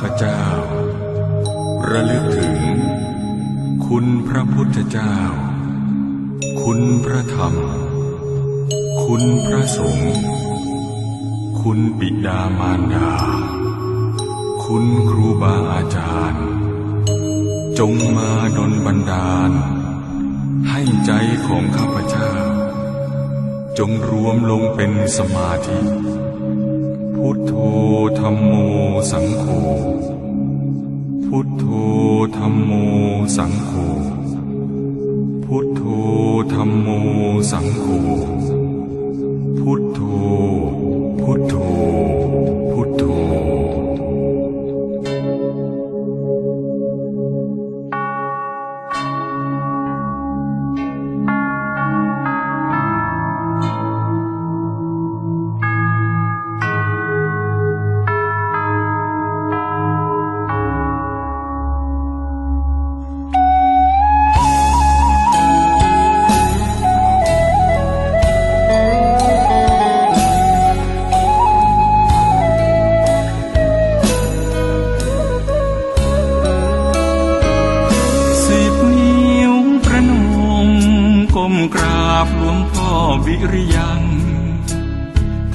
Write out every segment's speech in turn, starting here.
พเจ้า ระลึกถึง คุณพระพุทธเจ้า คุณพระธรรม คุณพระสงฆ์คุณบิดามารดา คุณครูบาอาจารย์ จงมาดลบันดาล ให้ใจของข้าพเจ้า จงรวมลงเป็นสมาธิ พุทโธธรรมม สังโฆ พุทโธธรรมโมสังโฆ พุทโธธรรมโมสังโฆ พุทโธ พุทโธ ก้มกราบหลวงพ่อวิริยัง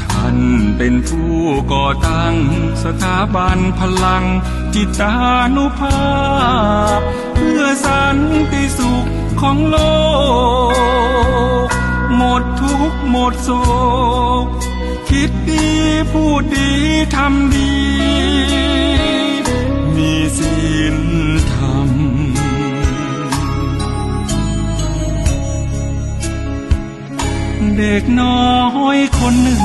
ท่านเป็นผู้ก่อตั้งสถาบันพลังจิตานุภาพ เพื่อสันติสุขของโลก หมดทุกข์หมดโศก คิดดีพูดดีทำดี มีศีล เด็กน้อยคนหนึ่ง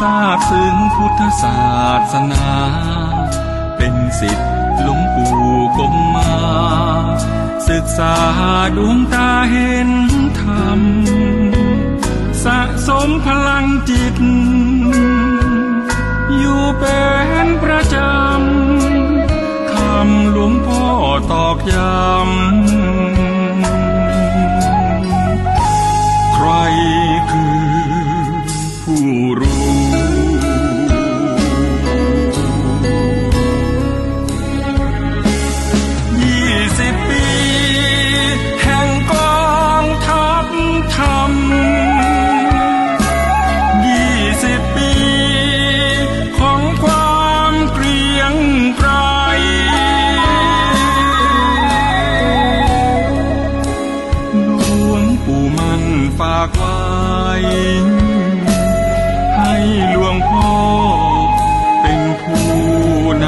ทราบซึ้งพุทธศาสนา เป็นสิทธิ์หลวงปู่กมมา ศึกษาดวงตาเห็นธรรม สะสมพลังจิต อยู่เป็นประจำคำหลวงพ่อตอกย้ำ รู้ยี่สิบปี แห่งกองทัพธรรมยี่สิบปี ของความเกรียงไกรหลวงปู่มันฝากไว้ ห้หลวงพ่อ เป็นผู้น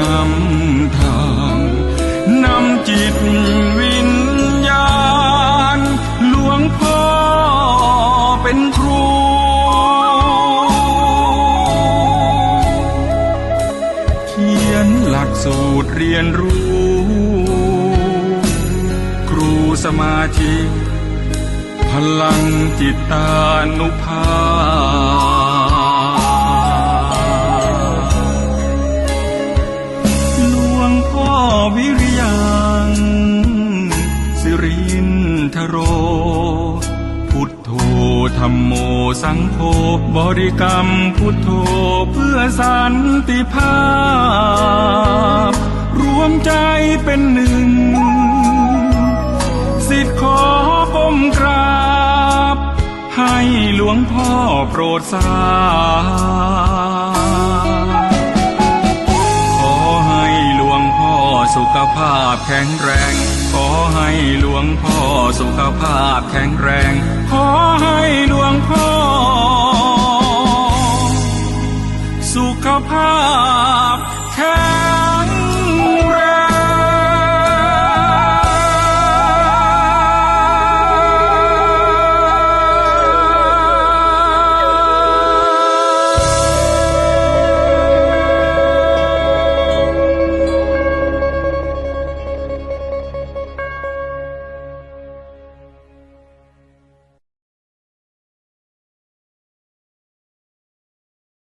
ำทางนำจิตวิญญาณ หลวงพ่อเป็นครู เขียนหลักสูตรเรียนรู้ ครูสมาธิพลังจิตานุภาพ วิริยังสิรินทโร พุทโธธรรมโมสังโฆบริกรรมพุทโธเพื่อสันติภาพ รวมใจเป็นหนึ่ง สิทธิ์ขอก้มกราบ ให้หลวงพ่อโปรดทราบ ขภาพแข็งแรง ขอให้หลวงพ่อสุขภาพแข็งแรง ขอให้หลวงพ่อ สุขภาพแข็ง